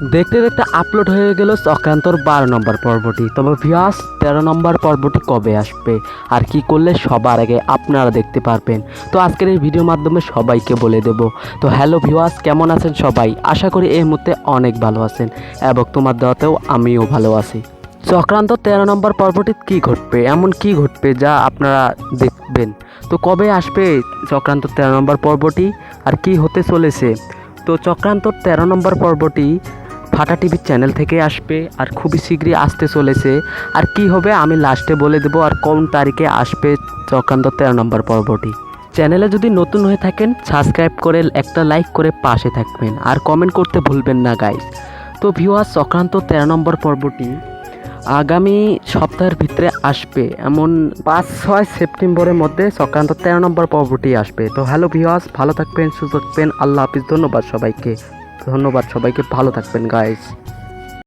দেখতে দেখতে আপলোড হয়ে গেল চক্রান্তর বারো নম্বর পর্বটি। তবে ভিয়াস তেরো নম্বর পর্বটি কবে আসবে? আর কি করলে সবার আগে আপনারা দেখতে পারবেন। তো আজকের এই ভিডিওর মাধ্যমে সবাইকে বলে দেব। তো হ্যালো ভিওয়াস কেমন আছেন সবাই? আশা করি এই মুহূর্তে অনেক ভালো আছেন এবং তোমার দেওয়াতেও আমিও ভালো আছি। চক্রান্ত তেরো নম্বর পর্বটি কি ঘটবে? এমন কি ঘটবে যা আপনারা দেখবেন? তো কবে আসবে চক্রান্ত তেরো নম্বর পর্বটি? আর কি হতে চলেছে? তো চক্রান্ত তেরো নম্বর পর্বটি ফাটা টিভির চ্যানেল থেকে আসবে আর খুবই শীঘ্রই আসতে চলেছে। আর কি হবে আমি লাস্টে বলে দেবো আর কোন তারিখে আসবে চক্রান্ত তেরো নম্বর পর্বটি। চ্যানেলে যদি নতুন হয়ে থাকেন সাবস্ক্রাইব করে একটা লাইক করে পাশে থাকবেন। আর কমেন্ট করতে ভুলবেন না গাইস তো ভিউয়ার চক্রান্ত তেরো নম্বর পর্বটি আগামী সপ্তাহের ভিতরে আসবে। এমন পাঁচ, ছয় সেপ্টেম্বরের মধ্যে চক্রান্ত তেরো নম্বর পর্বটি আসবে। তো হ্যালো ভিওয়াস ভালো থাকবেন, সুস্থ থাকবেন। আল্লাহ হাফিজ, ধন্যবাদ সবাইকে। ধন্যবাদ সবাইকে ভালো থাকবেন গাইস